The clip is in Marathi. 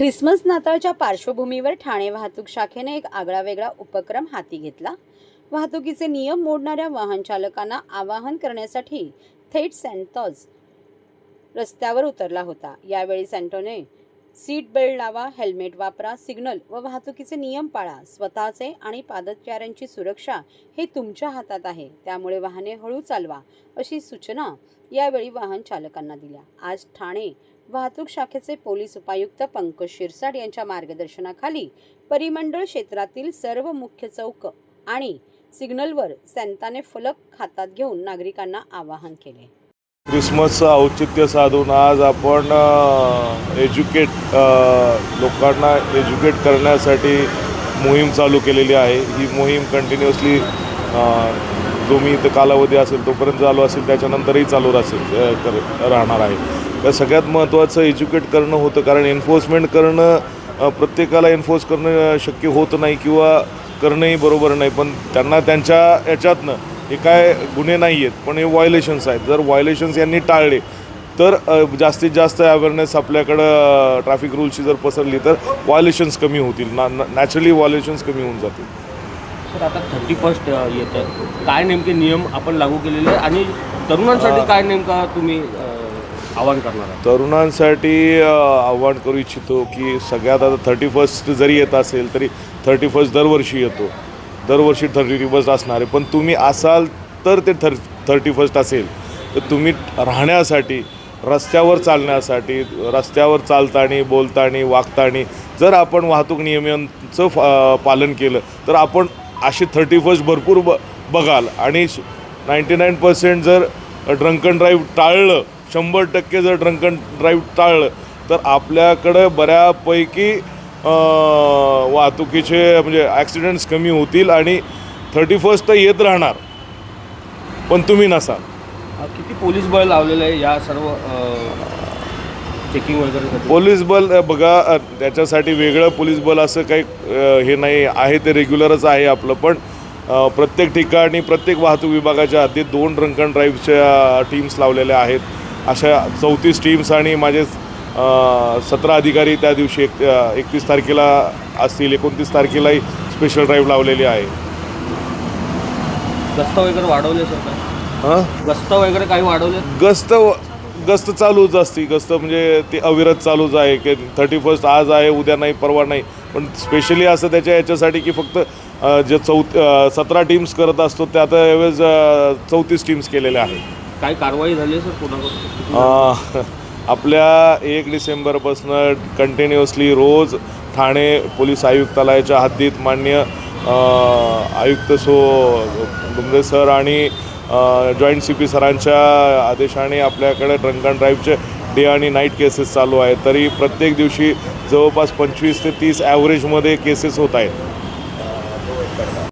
ख्रिसमस नाताळच्या पार्श्वभूमीवर ठाणे वाहतूक शाखेने एक आगळावेगळा उपक्रम हाती घेतला. वाहतुकीचे नियम मोडणाऱ्या वाहन चालकांना आवाहन करण्यासाठी थेट सँटॉज रस्त्यावर उतरला होता. यावेळी सँटोने सीट बेल्ट लावा हेल्मेट वापरा सिग्नल व वाहतुकीचे नियम पाळा स्वतःचे आणि पादचाऱ्यांची सुरक्षा हे तुमच्या हातात आहे. त्यामुळे वाहने हळू चालवा अशी सूचना यावेळी वाहन चालकांना दिल्या. आज ठाणे वाहतूक शाखेचे पोलीस उपायुक्त पंकज शिरसाट यांच्या मार्गदर्शनाखाली परिमंडळ क्षेत्रातील सर्व मुख्य चौक आणि सिग्नलवर सॅन्ताने फलक हातात घेऊन नागरिकांना आवाहन केले. क्रिसमसचं औचित्य साधून आज आपण एज्युकेट लोकांना एज्युकेट करण्यासाठी मोहीम चालू केलेली आहे. ही मोहीम कंटिन्युअसली जो मी इथं कालावधी असेल तोपर्यंत चालू असेल त्याच्यानंतरही चालू असेल राहणार आहे. तर सगळ्यात महत्त्वाचं एज्युकेट करणं होतं कारण एन्फोर्समेंट करणं प्रत्येकाला एन्फोर्स करणं शक्य होत नाही किंवा करणंही बरोबर नाही. पण त्यांना त्यांच्या याच्यातनं हे काय गुन्हे नाही आहेत पण हे व्हायलेशन्स आहेत. जर व्हायलेशन्स यांनी टाळले तर जास्तीत जास्त अवेअरनेस आपल्याकडं ट्रॅफिक रूलची जर पसरली तर व्हायलेशन्स कमी होतील. ना नॅचरली व्हायलेशन्स कमी होऊन जातील. सर आता थर्टी फर्स्ट येत आहे काय नेमके नियम आपण लागू केलेले आणि तरुणांसाठी काय नेमका तुम्ही आवाहन करणार आहात. तरुणांसाठी आव्हान करू इच्छितो की सगळ्यात आता थर्टी फर्स्ट जरी येत असेल तरी थर्टी फर्स्ट दरवर्षी येतो. दरवर्षी थर्टी फर्स्ट असणार आहे. पण तुम्ही असाल तर ते थर थर्टी फर्स्ट असेल. तर तुम्ही राहण्यासाठी रस्त्यावर चालण्यासाठी रस्त्यावर चालताना बोलताना वागताना जर आपण वाहतूक नियमांचं फ- पालन केलं तर आपण अशी थर्टी फर्स्ट भरपूर ब बघाल. आणि नाईंटी नाईन पर्सेंट जर ड्रंकन ड्राईव्ह टाळलं शंभर टक्के जर ड्रंकन ड्राईव्ह टाळलं तर आपल्याकडं बऱ्यापैकी वाहतुकीचे म्हणजे ॲक्सिडेंट्स कमी होतील आणि थर्टी फर्स्ट तर येत राहणार. पण तुम्ही नसाल किती पोलीस बळ लावलेलं आहे या सर्व चेकिंग वगैरे पोलीस बल बघा त्याच्यासाठी वेगळं पोलीस बल असं काही हे नाही आहे ते रेग्युलरच आहे आपलं पण प्रत्येक ठिकाणी प्रत्येक वाहतूक विभागाच्या हद्दीत दोन ड्रंकन ड्राईव्हच्या टीम्स लावलेल्या आहेत. अशा चौतीस टीम्स आणि माझे सतरा अधिकारी त्या दिवशी एक एकतीस तारखेला असतील एकोणतीस तारखेलाही स्पेशल ड्राईव्ह लावलेली आहे. गस्त वगैरे वाढवले हां? गस्त वगैरे काही वाढवले? गस्त गस्त चालूच असती. गस्त म्हणजे ती अविरत चालूच आहे. की थर्टी फर्स्ट आज आहे उद्या नाही परवा नाही. पण स्पेशली असं त्याच्या याच्यासाठी की फक्त जे चौ सतरा टीम्स करत असतो त्या आता यावेळेस चौतीस टीम्स केलेल्या आहेत. काय कारवाई झाली सर कोणाकडून? आपल्या एक डिसेंबरपासनं कंटिन्युअसली रोज ठाणे पोलीस आयुक्तालयाच्या हद्दीत मान्य आयुक्त सो डुंगरे सर आणि जॉईंट सी पी सरांच्या आदेशाने आपल्याकडे ड्रंक अँड ड्राईव्हचे डे आणि नाईट केसेस चालू आहेत. तरी प्रत्येक दिवशी जवळपास पंचवीस ते तीस ॲव्हरेजमध्ये केसेस होत आहेत.